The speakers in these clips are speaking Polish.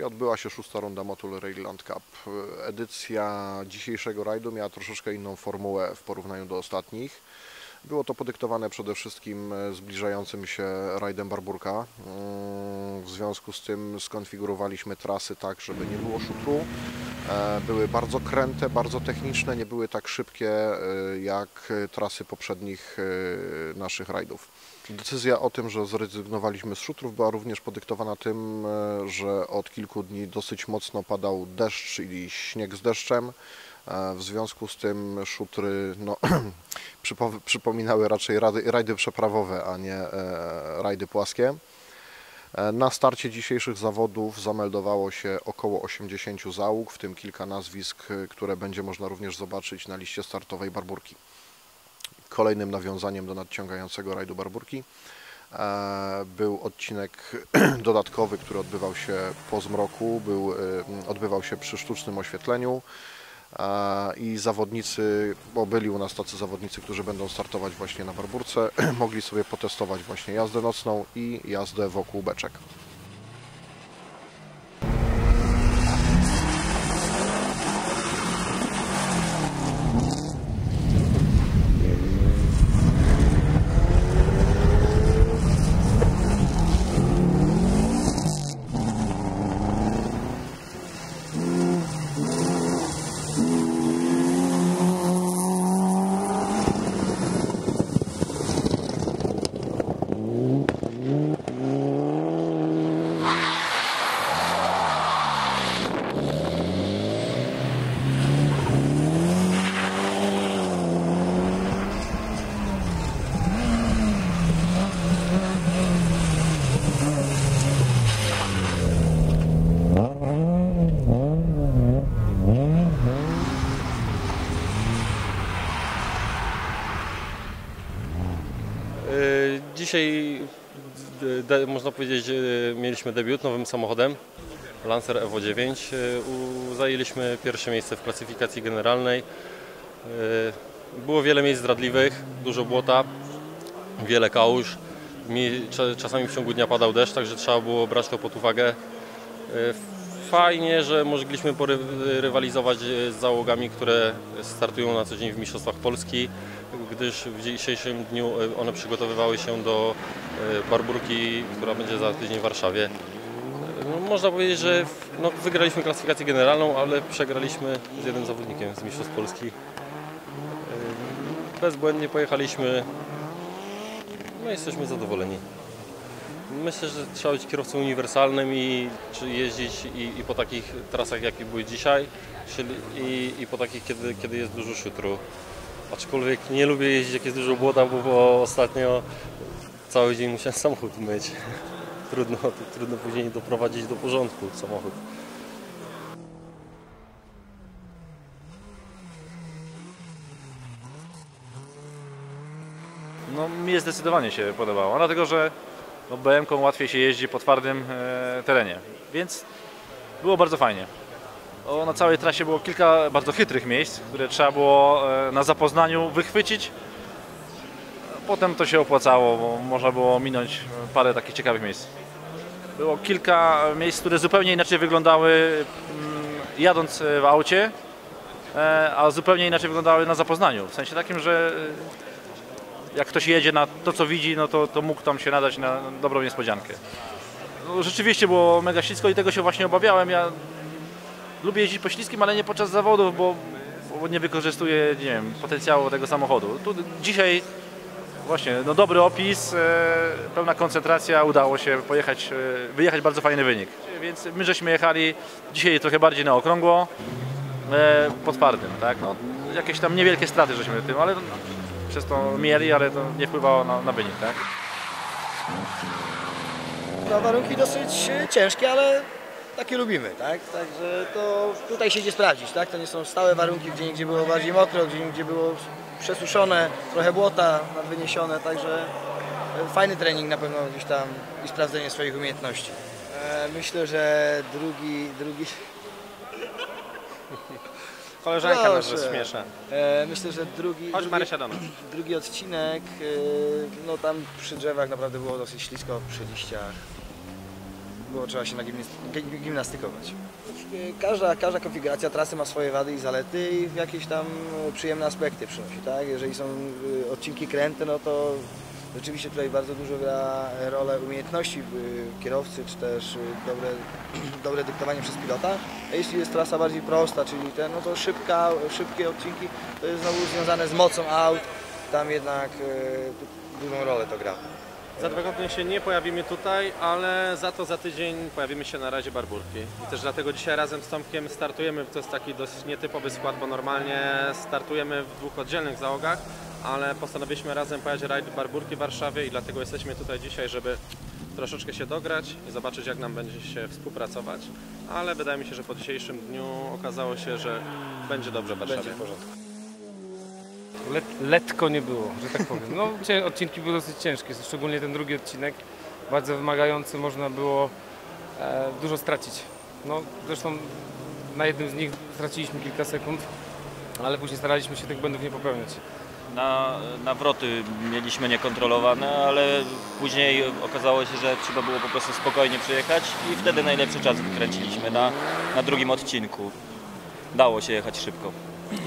Odbyła się szósta runda Motul Railland Cup. Edycja dzisiejszego rajdu miała troszeczkę inną formułę w porównaniu do ostatnich. Było to podyktowane przede wszystkim zbliżającym się rajdem Barburka. Mm, W związku z tym skonfigurowaliśmy trasy tak, żeby nie było szutru. E, Były bardzo kręte, bardzo techniczne, nie były tak szybkie e, jak trasy poprzednich e, naszych rajdów. Decyzja o tym, że zrezygnowaliśmy z szutrów była również podyktowana tym, że od kilku dni dosyć mocno padał deszcz i śnieg z deszczem. W związku z tym szutry no, przypo- przypominały raczej rady, rajdy przeprawowe, a nie rajdy płaskie. E, Na starcie dzisiejszych zawodów zameldowało się około 80 załóg, w tym kilka nazwisk, e, które będzie można również zobaczyć na liście startowej Barburki. Kolejnym nawiązaniem do nadciągającego rajdu Barburki e, był odcinek dodatkowy, który odbywał się po zmroku, był, odbywał się przy sztucznym oświetleniu i zawodnicy, bo byli u nas tacy zawodnicy, którzy będą startować właśnie na Barburce, mogli sobie potestować właśnie jazdę nocną i jazdę wokół beczek. Dzisiaj de, można powiedzieć y, mieliśmy debiut nowym samochodem Lancer Evo 9. Y, u- Zajęliśmy pierwsze miejsce w klasyfikacji generalnej. Było wiele miejsc zdradliwych, dużo błota, wiele kałuż. Mi, cza- czasami w ciągu dnia padał deszcz, także trzeba było brać to pod uwagę. Fajnie, że mogliśmy porywalizować z załogami, które startują na co dzień w Mistrzostwach Polski, gdyż w dzisiejszym dniu e, one przygotowywały się do e, Barburki, która będzie za tydzień w Warszawie. No, można powiedzieć, że no, wygraliśmy klasyfikację generalną, ale przegraliśmy z jednym zawodnikiem z Mistrzostw Polski. E, Bezbłędnie pojechaliśmy, no jesteśmy zadowoleni. Myślę, że trzeba być kierowcą uniwersalnym i jeździć i, i po takich trasach, jakie były dzisiaj, czyli i, i po takich, kiedy, kiedy jest dużo szutru. Aczkolwiek nie lubię jeździć, jak jest dużo błota, bo, ostatnio cały dzień musiałem samochód myć. Trudno, trudno później doprowadzić do porządku samochód. No mnie zdecydowanie się podobało, dlatego że no, BM-ką łatwiej się jeździ po twardym e, terenie, więc było bardzo fajnie. O, na całej trasie było kilka bardzo chytrych miejsc, które trzeba było e, na zapoznaniu wychwycić. Potem to się opłacało, bo można było minąć parę takich ciekawych miejsc. Było kilka miejsc, które zupełnie inaczej wyglądały mm, jadąc e, w aucie, a zupełnie inaczej wyglądały na zapoznaniu. W sensie takim, że jak ktoś jedzie na to, co widzi, no to, to mógł tam się nadać na dobrą niespodziankę. No, rzeczywiście było mega ślisko i tego się właśnie obawiałem. Ja lubię jeździć po śliskim, ale nie podczas zawodów, bo, bo nie wykorzystuję nie wiem, potencjału tego samochodu. Tu dzisiaj właśnie no, dobry opis, e, pełna koncentracja, udało się pojechać, e, wyjechać bardzo fajny wynik. Więc my żeśmy jechali dzisiaj trochę bardziej na okrągło, e, po twardym, tak? No, jakieś tam niewielkie straty żeśmy tym, ale przez to mieli, ale to nie wpływało na, na wynik, tak? No, warunki dosyć e, ciężkie, ale takie lubimy, tak? Także to tutaj się idzie sprawdzić, tak? To nie są stałe warunki, gdzie indziej było bardziej mokro, gdzie indziej było przesuszone, trochę błota nadwyniesione, także e, fajny trening na pewno gdzieś tam i sprawdzenie swoich umiejętności. E, Myślę, że drugi, drugi, Koleżanka nas rozśmiesza. e, myślę, że drugi, Chodź drugi, Marysia do nas. drugi odcinek, e, no tam przy drzewach naprawdę było dosyć ślisko, przy liściach. było trzeba się nagimnastykować. gimnastykować. Każda, każda konfiguracja trasy ma swoje wady i zalety i jakieś tam e, przyjemne aspekty przynosi, tak? Jeżeli są e, odcinki kręte, no to rzeczywiście tutaj bardzo dużo gra rolę umiejętności e, kierowcy, czy też e, dobre, dobre dyktowanie przez pilota. A jeśli jest trasa bardziej prosta, czyli ten, no to szybka, szybkie odcinki, to jest znowu związane z mocą aut, tam jednak e, dużą rolę to gra. Za dwa tygodnie się nie pojawimy tutaj, ale za to za tydzień pojawimy się na razie Barburki. I też dlatego dzisiaj razem z Tomkiem startujemy, to jest taki dosyć nietypowy skład, bo normalnie startujemy w dwóch oddzielnych załogach, ale postanowiliśmy razem pojechać rajd Barburki w Warszawie i dlatego jesteśmy tutaj dzisiaj, żeby troszeczkę się dograć i zobaczyć jak nam będzie się współpracować, ale wydaje mi się, że po dzisiejszym dniu okazało się, że będzie dobrze w Warszawie. Będzie w porządku. Let, letko nie było, że tak powiem. No, odcinki były dosyć ciężkie, szczególnie ten drugi odcinek, bardzo wymagający, można było e, dużo stracić. No, zresztą na jednym z nich straciliśmy kilka sekund, ale później staraliśmy się tych błędów nie popełniać. Na nawroty mieliśmy niekontrolowane, ale później okazało się, że trzeba było po prostu spokojnie przejechać i wtedy najlepszy czas wykręciliśmy na, na drugim odcinku. Dało się jechać szybko.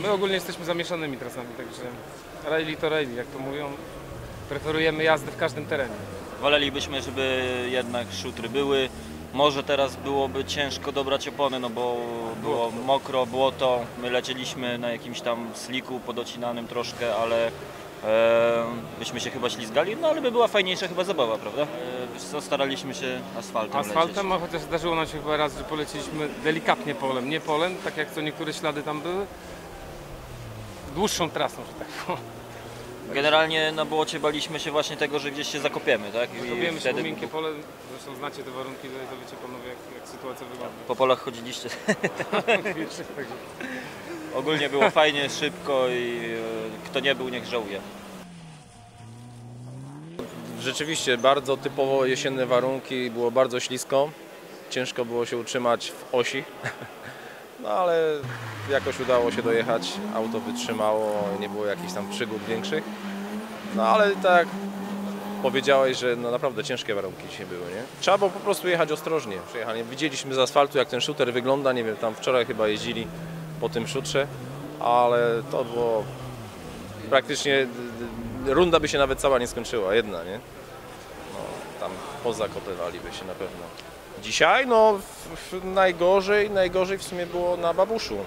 My ogólnie jesteśmy zamieszanymi trasami, także rally to rally, jak to mówią. Preferujemy jazdę w każdym terenie. Wolelibyśmy, żeby jednak szutry były. Może teraz byłoby ciężko dobrać opony, no bo było mokro, błoto. My lecieliśmy na jakimś tam sliku podocinanym troszkę, ale e, byśmy się chyba ślizgali, no ale by była fajniejsza chyba zabawa, prawda? E, wiesz co, staraliśmy się asfaltem, Asfaltem, lecieć. a chociaż zdarzyło nam się chyba raz, że poleciliśmy delikatnie polem, nie polem, tak jak co niektóre ślady tam były. Dłuższą trasą, że tak powiem. Generalnie na błocie baliśmy się właśnie tego, że gdzieś się zakopiemy, tak? I Robiłem się po miękkie pole, zresztą znacie te warunki, to to wiecie panowie jak, jak sytuacja wygląda. po polach chodziliście. Także- Ogólnie było fajnie, szybko i e, kto nie był, niech żałuje. Rzeczywiście bardzo typowo jesienne warunki, było bardzo ślisko. Ciężko było się utrzymać w osi. No ale jakoś udało się dojechać. Auto wytrzymało, nie było jakichś tam przygód większych. No ale tak powiedziałeś, że no naprawdę ciężkie warunki dzisiaj były, nie? Trzeba było po prostu jechać ostrożnie. Przejechanie. Widzieliśmy z asfaltu jak ten shooter wygląda, nie wiem, tam wczoraj chyba jeździli po tym szutrze, ale to było praktycznie runda by się nawet cała nie skończyła, jedna, nie? No, tam pozakopywaliby się na pewno. Dzisiaj, no, najgorzej, najgorzej w sumie było na Babuszu.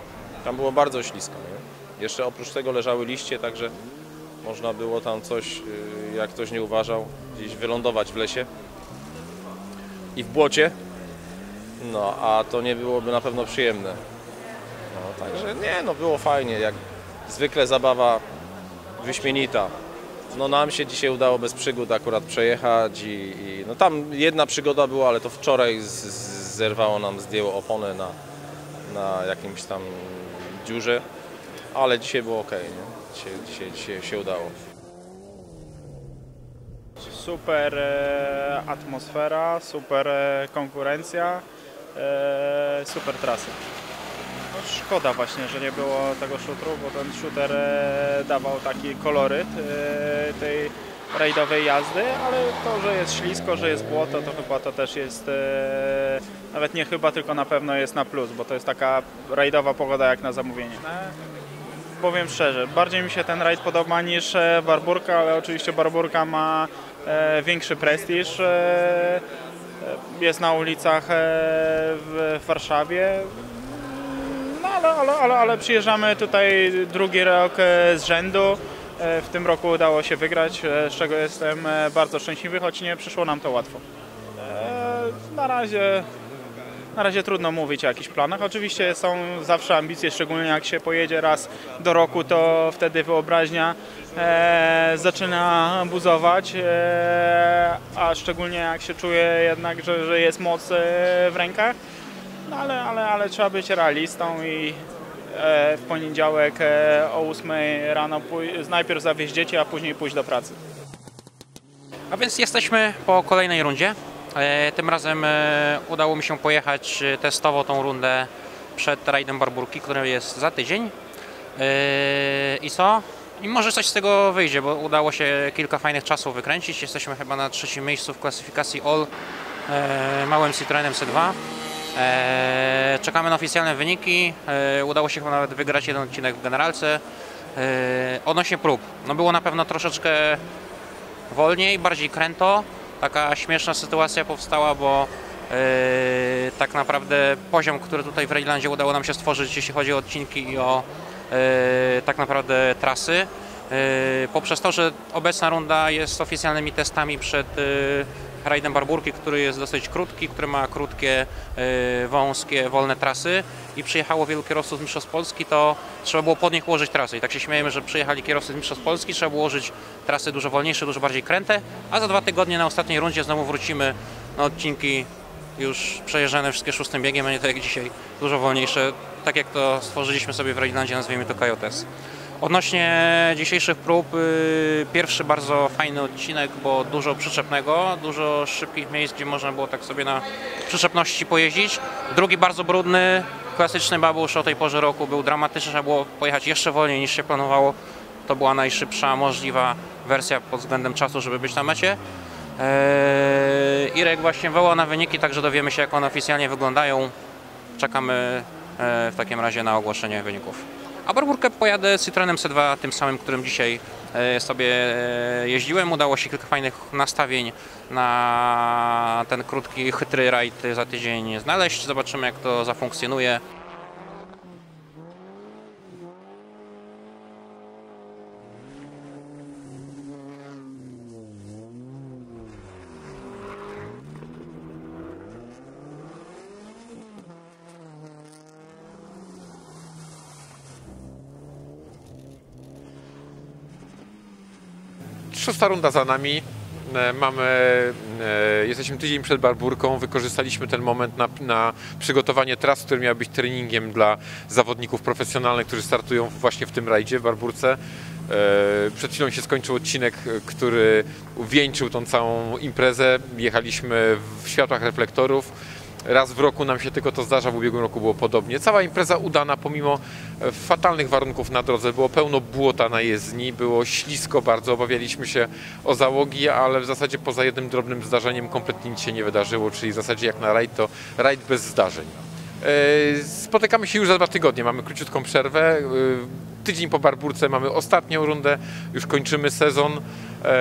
Tam było bardzo ślisko, nie? Jeszcze oprócz tego leżały liście, także można było tam coś, y, jak ktoś nie uważał, gdzieś wylądować w lesie i w błocie. No, a to nie byłoby na pewno przyjemne. No, także nie, no było fajnie, jak zwykle zabawa wyśmienita. No nam się dzisiaj udało bez przygód akurat przejechać i, i no tam jedna przygoda była, ale to wczoraj z, z, zerwało nam, zdjęło oponę na, na jakimś tam dziurze, ale dzisiaj było ok, nie? Dzisiaj, dzisiaj, dzisiaj się udało. Super e, atmosfera, super e, konkurencja, e, super trasy. No, szkoda właśnie, że nie było tego szutru, bo ten shooter e, dawał taki koloryt e, tej rajdowej jazdy, ale to, że jest ślisko, że jest błoto, to chyba to też jest, e, nawet nie chyba, tylko na pewno jest na plus, bo to jest taka rajdowa pogoda jak na zamówienie. Powiem szczerze, bardziej mi się ten rajd podoba niż Barburka, ale oczywiście Barburka ma większy prestiż. Jest na ulicach w Warszawie. Ale, ale, ale, ale przyjeżdżamy tutaj drugi rok e, z rzędu. E, W tym roku udało się wygrać, e, z czego jestem bardzo szczęśliwy, choć nie przyszło nam to łatwo. Na razie na razie trudno mówić o jakichś planach. Oczywiście są zawsze ambicje, szczególnie jak się pojedzie raz do roku, to wtedy wyobraźnia zaczyna buzować, a szczególnie jak się czuje jednak, że, że jest moc w rękach. No ale, ale, ale trzeba być realistą i e, w poniedziałek e, o 8 rano najpierw zawieźć dzieci, a później pójść do pracy. A więc jesteśmy po kolejnej rundzie. E, Tym razem e, udało mi się pojechać e, testowo tą rundę przed rajdem Barburki, który jest za tydzień. E, I co? I może coś z tego wyjdzie, bo udało się kilka fajnych czasów wykręcić. Jesteśmy chyba na trzecim miejscu w klasyfikacji All małym Citroenem C2. E, Czekamy na oficjalne wyniki. E, Udało się chyba nawet wygrać jeden odcinek w generalce. E, Odnośnie prób, no było na pewno troszeczkę wolniej, bardziej kręto. Taka śmieszna sytuacja powstała, bo tak naprawdę poziom, który tutaj w Raylandzie udało nam się stworzyć, jeśli chodzi o odcinki i o tak naprawdę trasy, poprzez to, że obecna runda jest oficjalnymi testami przed rajdem Barburki, który jest dosyć krótki, który ma krótkie, e, wąskie, wolne trasy i przyjechało wielu kierowców z Mistrzostw Polski, to trzeba było pod nich ułożyć trasy. I tak się śmiejemy, że przyjechali kierowcy z Mistrzostw Polski, trzeba było ułożyć trasy dużo wolniejsze, dużo bardziej kręte, a za dwa tygodnie na ostatniej rundzie znowu wrócimy na odcinki już przejeżdżane wszystkie szóstym biegiem, a nie tak jak dzisiaj, dużo wolniejsze, tak jak to stworzyliśmy sobie w Raylandzie, nazwijmy to Coyotes. Odnośnie dzisiejszych prób, y, pierwszy bardzo fajny odcinek, bo dużo przyczepnego, dużo szybkich miejsc, gdzie można było tak sobie na przyczepności pojeździć. Drugi bardzo brudny, klasyczny babusz o tej porze roku, był dramatyczny, trzeba było pojechać jeszcze wolniej niż się planowało. To była najszybsza możliwa wersja pod względem czasu, żeby być na mecie. Eee, Irek właśnie wołał na wyniki, także dowiemy się jak one oficjalnie wyglądają. Czekamy e, w takim razie na ogłoszenie wyników. A Barburkę pojadę Citroenem C2, tym samym, którym dzisiaj e, sobie e, jeździłem. Udało się kilka fajnych nastawień na ten krótki, chytry rajd za tydzień znaleźć. Zobaczymy jak to zafunkcjonuje. Szósta runda za nami. E, Mamy, e, jesteśmy tydzień przed Barburką. Wykorzystaliśmy ten moment na, na przygotowanie tras, który miał być treningiem dla zawodników profesjonalnych, którzy startują właśnie w tym rajdzie w Barburce. E, Przed chwilą się skończył odcinek, który wieńczył tą całą imprezę. Jechaliśmy w światłach reflektorów. Raz w roku nam się tylko to zdarza, w ubiegłym roku było podobnie. Cała impreza udana pomimo e, fatalnych warunków na drodze. Było pełno błota na jezdni, było ślisko bardzo, obawialiśmy się o załogi, ale w zasadzie poza jednym drobnym zdarzeniem kompletnie nic się nie wydarzyło, czyli w zasadzie jak na rajd to rajd bez zdarzeń. E, Spotykamy się już za dwa tygodnie, mamy króciutką przerwę. E, Tydzień po Barburce mamy ostatnią rundę, już kończymy sezon.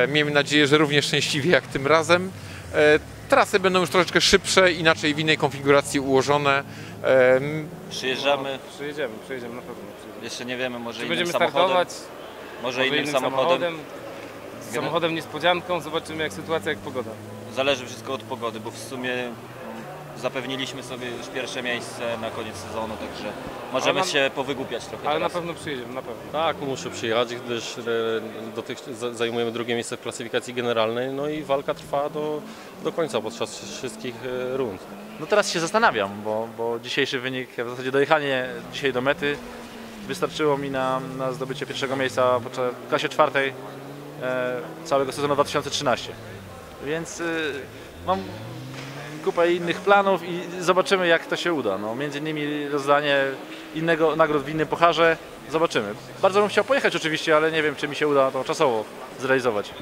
Miejmy nadzieję, że również szczęśliwie jak tym razem. Trasy będą już troszeczkę szybsze, inaczej w innej konfiguracji ułożone. Przyjeżdżamy, Przyjedziemy, przyjedziemy na pewno. Przyjedziemy. jeszcze nie wiemy, może Czy innym będziemy samochodem. startować? Może innym samochodem. Z samochodem niespodzianką, zobaczymy jak sytuacja, jak pogoda. Zależy wszystko od pogody, bo w sumie zapewniliśmy sobie już pierwsze miejsce na koniec sezonu, także możemy mam- się powygłupiać trochę Ale na teraz. pewno przyjedziemy, na pewno. Tak, muszę przyjechać, gdyż e, dotych, za- zajmujemy drugie miejsce w klasyfikacji generalnej, no i walka trwa do, do końca podczas wszystkich e, rund. No teraz się zastanawiam, bo, bo dzisiejszy wynik, w zasadzie dojechanie dzisiaj do mety wystarczyło mi na, na zdobycie pierwszego miejsca podczas w klasie czwartej e, całego sezonu 2013. Więc y, mam kupę innych planów i zobaczymy jak to się uda. No, między innymi rozdanie innego nagród w innym pucharze. Zobaczymy. Bardzo bym chciał pojechać oczywiście, ale nie wiem czy mi się uda to czasowo zrealizować.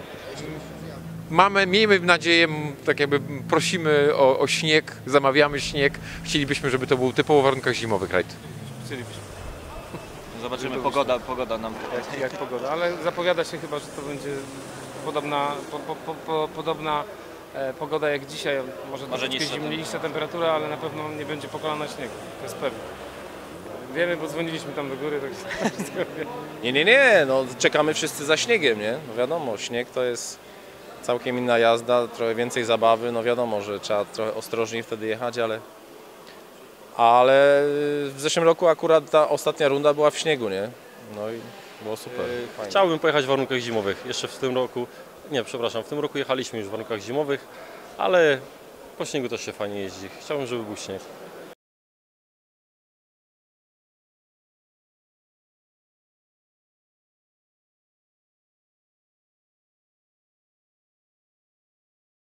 Mamy, miejmy nadzieję, tak jakby prosimy o, o śnieg, zamawiamy śnieg. Chcielibyśmy, żeby to był typowo w warunkach zimowych rajd. Chcielibyśmy, Zobaczymy, pogoda, pogoda nam jak, jak pogoda, ale zapowiada się chyba, że to będzie podobna, po, po, po, po, podobna pogoda jak dzisiaj. Może, Może niższa zimniejsza temperatura, ale na pewno nie będzie pokolana śniegu, to jest pewne. Wiemy, bo dzwoniliśmy tam do góry, tak. Nie, nie, nie, no czekamy wszyscy za śniegiem, nie? No wiadomo, śnieg to jest całkiem inna jazda, trochę więcej zabawy, no wiadomo, że trzeba trochę ostrożniej wtedy jechać, ale... Ale w zeszłym roku akurat ta ostatnia runda była w śniegu, nie? No i było super. fajnie. Chciałbym pojechać w warunkach zimowych. Jeszcze w tym roku, nie, przepraszam, w tym roku jechaliśmy już w warunkach zimowych, ale po śniegu też się fajnie jeździ. Chciałbym, żeby był śnieg.